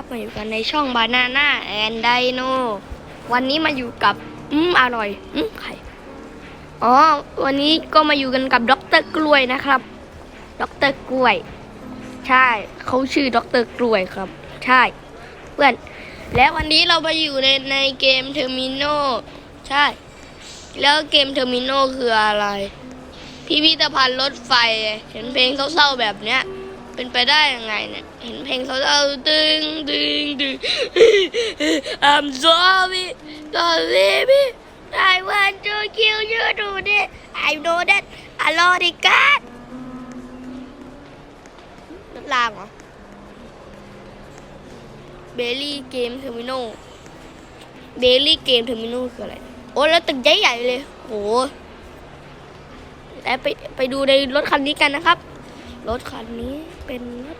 ครับมาอยู่กันในช่องบานาน่าแอนไดโนวันนี้มาอยู่กับ อืมอร่อยอืมไข่อ๋อ วันนี้ก็มาอยู่กันกับด็อกเตอร์กล้วยนะครับด็อกเตอร์กล้วย ใช่เขาชื่อด็อกเตอร์กล้วยครับ ใช่ เพื่อน และวันนี้เรามาอยู่ในในเกมเทอร์มินอลใช่ แล้วเกมเทอร์มินอลคืออะไร พิพิธภัณฑ์รถไฟ เห็นเพลงเศร้าๆแบบเนี้ย เป็นไปได้ยังไงเนี่ย เห็นเพลงเศร้าๆตึงตึงตึง I'm sorry sorry me I want to kill you today I know that I lost it God รถรางเหรอเบลลี่เกมเทอร์มินอลเบลลี่เกมเทอร์มินอลคืออะไร โอ้แล้วตึกใหญ่ๆเลยโหและไปไปดูในรถคันนี้กันนะครับ รถคันนี้เป็นรถ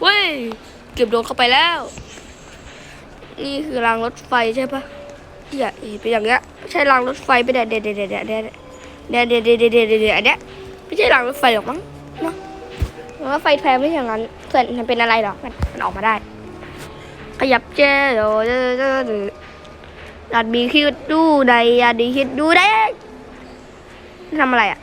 เว้ย เก็บโดนเข้าไปแล้ว นี่คือรางรถไฟใช่ปะเนี่ยเป็นอย่างเงี้ยไม่ใช่รางรถไฟไปเด็ดเด็ดเด็ดเด็ดเด็ดเด็ดเด็ดเด็ดเด็ดเด็ดเด็ดเด็ดเด็ดอันเนี้ยไม่ใช่รางรถไฟหรอกมั้งเนาะรถไฟแท้ไม่ใช่อย่างนั้นเพื่อนมันเป็นอะไรหรอมันมันออกมาได้ ขยับเจ้โดเจ้เจ้เจ้ดัดบีคิดดูได้ดัดบีคิดดูได้ทำอะไรอะ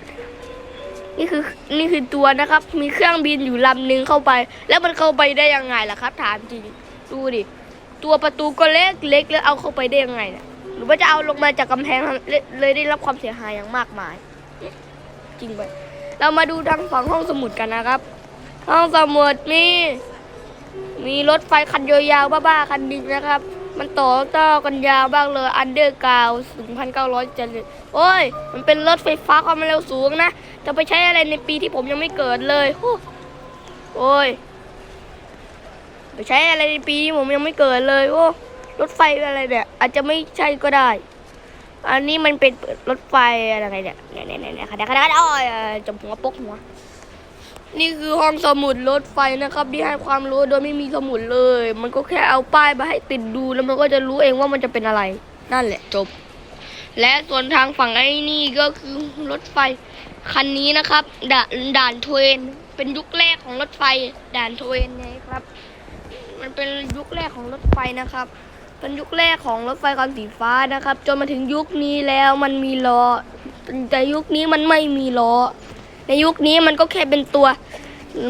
นี่คือนี่คือตัวนะครับ มีเครื่องบินอยู่ลำหนึ่งเข้าไป แล้วมันเข้าไปได้ยังไงล่ะครับ ถามจริงดูดิตัวประตูก็เล็กเล็กแล้วเอาเข้าไปได้ยังไงเนี่ยหรือว่าจะเอาลงมาจากกำแพงเลยเลยได้รับความเสียหายอย่างมากมาย จริงไปเรามาดูทางฝั่งห้องสมุดกันนะครับ ห้องสมุดมี มีรถไฟคันยาวๆบ้าๆคันนึงนะครับ มันต่อต่อกันยาวบ้างเลยอันเดอร์กาวสูงพันเก้าร้อยเจ็ดเลยโอ้ย มันเป็นรถไฟฟ้าความเร็วสูงนะ จะไปใช้อะไรในปีที่ผมยังไม่เกิดเลยโอ้โอ้ยไปใช้อะไรในปีที่ผมยังไม่เกิดเลยโอ้รถไฟอะไรเนี่ย อาจจะไม่ใช่ก็ได้ อันนี้มันเป็นรถไฟอะไรเนี่ยเนี่ยเนี่ยเนี่ยคณะคณะอ้อยจมหัวปกหัว นี่คือห้องสมุดรถไฟนะครับ ที่ให้ความรู้โดยไม่มีสมุดเลย มันก็แค่เอาป้ายมาให้ติดดูแล้วมันก็จะรู้เองว่ามันจะเป็นอะไร นั่นแหละจบ และส่วนทางฝั่งไอ้นี่ก็คือรถไฟคันนี้นะครับด่านด่านเทนเป็นยุคแรกของรถไฟด่านเทรนไงครับ มันเป็นยุคแรกของรถไฟนะครับ เป็นยุคแรกของรถไฟคันสีฟ้านะครับ จนมาถึงยุคนี้แล้วมันมีล้อแต่ยุคนี้มันไม่มีล้อ ในยุคนี้มันก็แค่เป็นตัว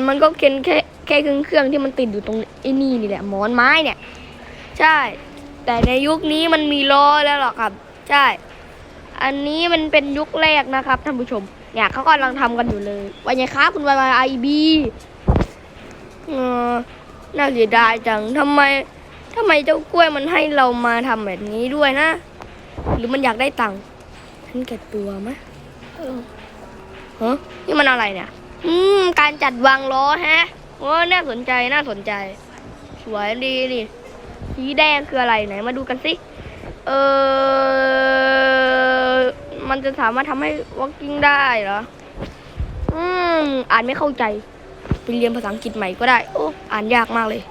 มันก็เป็นแค่แค่เครื่องเครื่องที่มันติดอยู่ตรงไอ้นี่นี่แหละหมอนไม้เนี่ย ใช่ แต่ในยุคนี้มันมีล้อแล้วหรอครับ ใช่ อันนี้มันเป็นยุคแรกนะครับท่านผู้ชม เนี่ยเขากำลังทำกันอยู่เลยว่าไงครับคุณวายไอบีเออน่าเสียดายจังทำไมทำไมเจ้ากล้วยมันให้เรามาทำแบบนี้ด้วยนะ หรือมันอยากได้ตังค์ฉันแก่ตัวไหม เฮะนี่มันอะไรเนี่ย อืม การจัดวางล้อฮะโอ้น่าสนใจน่าสนใจ สวยดีดิสีแดงคืออะไรไหนมาดูกันสิเออมันจะสามารถทำให้ walking ได้เหรอ อืม อ่านไม่เข้าใจ ไปเรียนภาษาอังกฤษใหม่ก็ได้ โอ้ อ่านยากมากเลย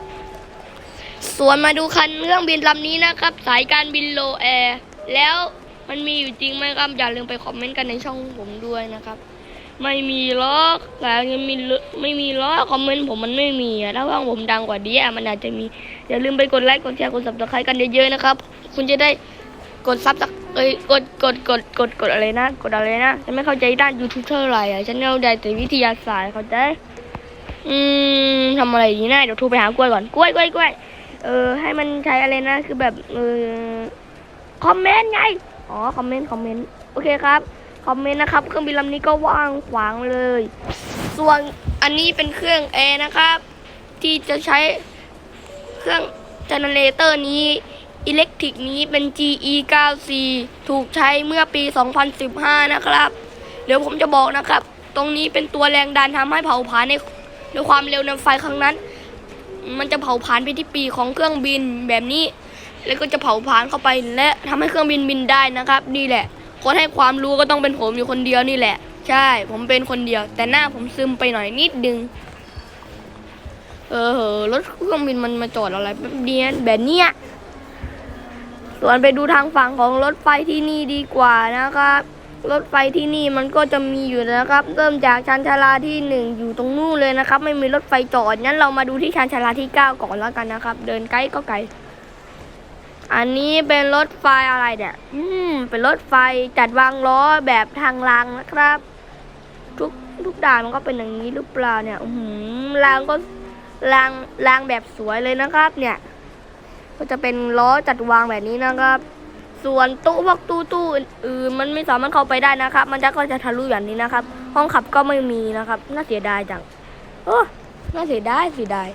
ส่วนมาดูคันเครื่องบินลำนี้นะครับ สายการบินโลแอร์ แล้วมันมีอยู่จริงไหมครับ อย่าลืมไปคอมเมนต์กันในช่องผมด้วยนะครับ ไม่มีล้อกแต่ยังมีไม่มีล้อคอมเมนต์ผมมันไม่มีอะถ้าว่างผมดังกว่านี้อะมันอาจจะมีอย่าลืมไปกดไลค์กดแชร์กดซับสไครต์กันเยอะๆนะครับ คุณจะได้กดซับสักเอ้ยกดกดกดกดกดอะไรนะ กดอะไรนะฉันไม่เข้าใจด้านยูทูบเท่าไหร่อะฉันเข้าใจแต่วิทยาศาสตร์เข้าใจอืมทำอะไรดีนะเดี๋ยวโทรไปหากล้วยก่อนกล้วยกล้วยกล้วยเออให้มันใช้อะไรนะ คือแบบเออคอมเมนต์ไงอ๋อคอมเมนต์คอมเมนต์โอเคครับ คอมเมนต์นะครับ เครื่องบินลำนี้ก็ว่างขวางเลย ส่วนอันนี้เป็นเครื่องแอร์นะครับ ที่จะใช้เครื่องเจเนเรเตอร์นี้อิเล็กทริกนี้เป็น GE 94ถูกใช้เมื่อปี 2015 นะครับ เดี๋ยวผมจะบอกนะครับ ตรงนี้เป็นตัวแรงดันทำให้เผาผลาญในในความเร็วในไฟครั้งนั้น มันจะเผาผลาญไปที่ปีของเครื่องบินแบบนี้ แล้วก็จะเผาผลาญเข้าไปและทำให้เครื่องบินบินได้นะครับนี่แหละ คนให้ความรู้ก็ต้องเป็นผมอยู่คนเดียวนี่แหละ ใช่ ผมเป็นคนเดียว แต่หน้าผมซึมไปหน่อยนิดนึง เออเหอะรถเครื่องบินมันมาจอดอะไรแบบเนี้ยแบบเนี้ยส่วนไปดูทางฝั่งของรถไฟที่นี่ดีกว่านะครับรถไฟที่นี่มันก็จะมีอยู่นะครับ เริ่มจากชานชาลาที่หนึ่งอยู่ตรงนู้นเลยนะครับ ไม่มีรถไฟจอดงั้นเรามาดูที่ชานชาลาที่เก้าก่อนแล้วกันนะครับ เดินไกลก็ไกล อันนี้เป็นรถไฟอะไรเนี่ย อืม เป็นรถไฟจัดวางล้อแบบทางรางนะครับ ทุกทุกด่านมันก็เป็นอย่างนี้หรือเปล่าเนี่ย อือหือรางก็รางรางแบบสวยเลยนะครับ เนี่ย ก็จะเป็นล้อจัดวางแบบนี้นะครับ ส่วนตู้พวกตู้ตู้อื่นมันไม่สามารถเข้าไปได้นะครับ มันจะก็จะทะลุแบบนี้นะครับ ห้องขับก็ไม่มีนะครับ น่าเสียดายจัง โอ้ น่าเสียดายเสียดาย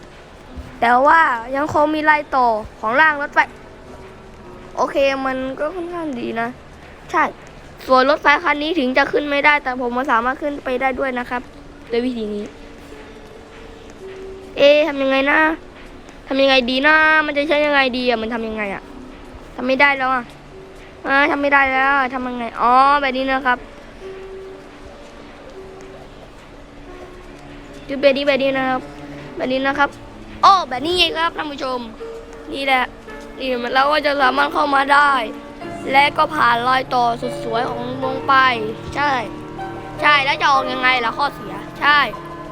แต่ว่ายังคงมีลายต่อของรางรถไฟ โอเคมันก็ค่อนข้างดีนะ ใช่ ส่วนรถไฟคันนี้ถึงจะขึ้นไม่ได้ แต่ผมมาสามารถขึ้นไปได้ด้วยนะครับโดยวิธีนี้ เอ๊ทำยังไงนะทำยังไงดีนะมันจะใช้ยังไงดีอะมันทำยังไงอะทำไม่ได้แล้วอะอ่าทำไม่ได้แล้วทำยังไงอ๋อแบบนี้นะครับดูแบบนี้แบบนี้นะครับแบบนี้นะครับโอ้แบบนี้เองครับท่านผู้ชม นี่แหละ นี่มันเราก็จะสามารถเข้ามาได้ และก็ผ่านรอยต่อสุดสวยของวงไป ใช่ ใช่แล้วจะออกยังไงล่ะข้อเสีย ใช่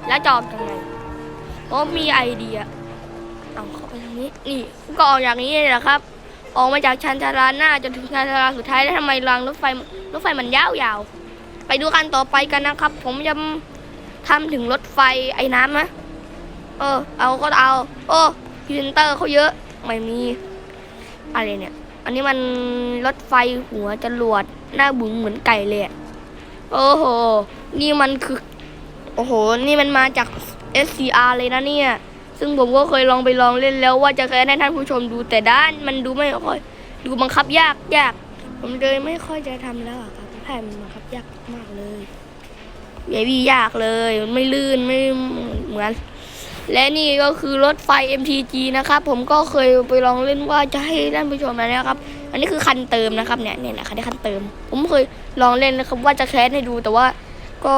แล้วจะออกยังไงผมมีไอเดียเอาเข้าไปทางนี้นี่ก็ออกอย่างนี้เลยแหละครับ ออกมาจากชันชาลาหน้าจนถึงชันชาลาสุดท้ายแล้วทำไมรางรถไฟรถไฟมันยาวๆไปดูกันต่อไปกันนะครับ ผมจะทำถึงรถไฟไอ้น้ำนะเออ เอาก็เอา โอ้พรีเซนเตอร์เขาเยอะ ไม่มี อะไรเนี่ย อันนี้มันรถไฟหัวจรวดหน้าบุ๋มเหมือนไก่เลยอะโอ้โห นี่มันคือ โอ้โห นี่มันมาจาก SCR เลยนะเนี่ย ซึ่งผมก็เคยลองไปลองเล่นแล้วว่าจะเคยให้ท่านผู้ชมดูแต่ด้านมันดูไม่ค่อย ดูบังคับยากยาก ผมเลยไม่ค่อยจะทำแล้วอะครับแผ่นมันบังคับยากมากเลยเบบี้ยากเลย มันไม่ลื่นไม่เหมือน และนี่ก็คือรถไฟ MTG นะครับ ผมก็เคยไปลองเล่นว่าจะให้ท่านผู้ชมนะครับ อันนี้คือคันเติมนะครับเนี่ยเนี่ยนะคันนี้คันเติม ผมเคยลองเล่นนะครับว่าจะแคสให้ดูแต่ว่าก็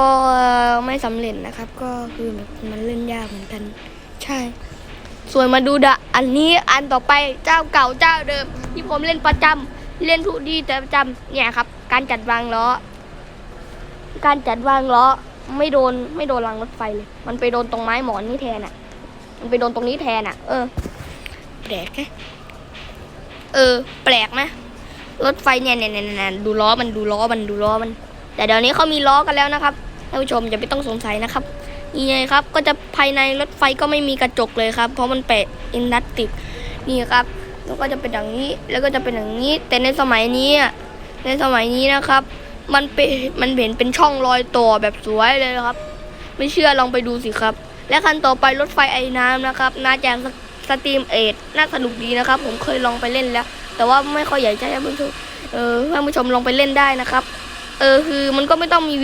ไม่สำเร็จนะครับ ก็คือแบบมันเล่นยากเหมือนกัน ใช่ ส่วนมาดูดะอันนี้อันต่อไปเจ้าเก่าเจ้าเดิม ที่ผมเล่นประจำเล่นทุกดีแต่ประจำเนี่ยครับ การจัดวางล้อ การจัดวางล้อ ไม่โดนไม่โดนรางรถไฟเลย มันไปโดนตรงไม้หมอนนี่แทนอะ มันไปโดนตรงนี้แทนอะ เออ แปลกแค่เออ แปลกไหมรถไฟเนี่ยเนี่ยเนี่ยเนี่ยดูล้อมันดูล้อมันดูล้อมัน แต่เดี๋ยวนี้เขามีล้อกันแล้วนะครับท่านผู้ชมอย่าไปต้องสงสัยนะครับนี่ไงครับ ก็จะภายในรถไฟก็ไม่มีกระจกเลยครับ เพราะมันแปะอินดัสติกนี่ครับแล้วก็จะเป็นอย่างนี้แล้วก็จะเป็นอย่างนี้ แต่ในสมัยนี้อะในสมัยนี้นะครับ มันเป็นมันเห็นเป็นช่องรอยต่อแบบสวยเลยครับ ไม่เชื่อลองไปดูสิครับ และคันต่อไปรถไฟไอ้น้ำนะครับนาจะสตรีมเอทน่าสนุกดีนะครับ ผมเคยลองไปเล่นแล้ว แต่ว่าไม่ค่อยอยากจะให้ท่านผู้ชมเออท่านผู้ชมลองไปเล่นได้นะครับ เออคือมันก็ไม่ต้องมีวิ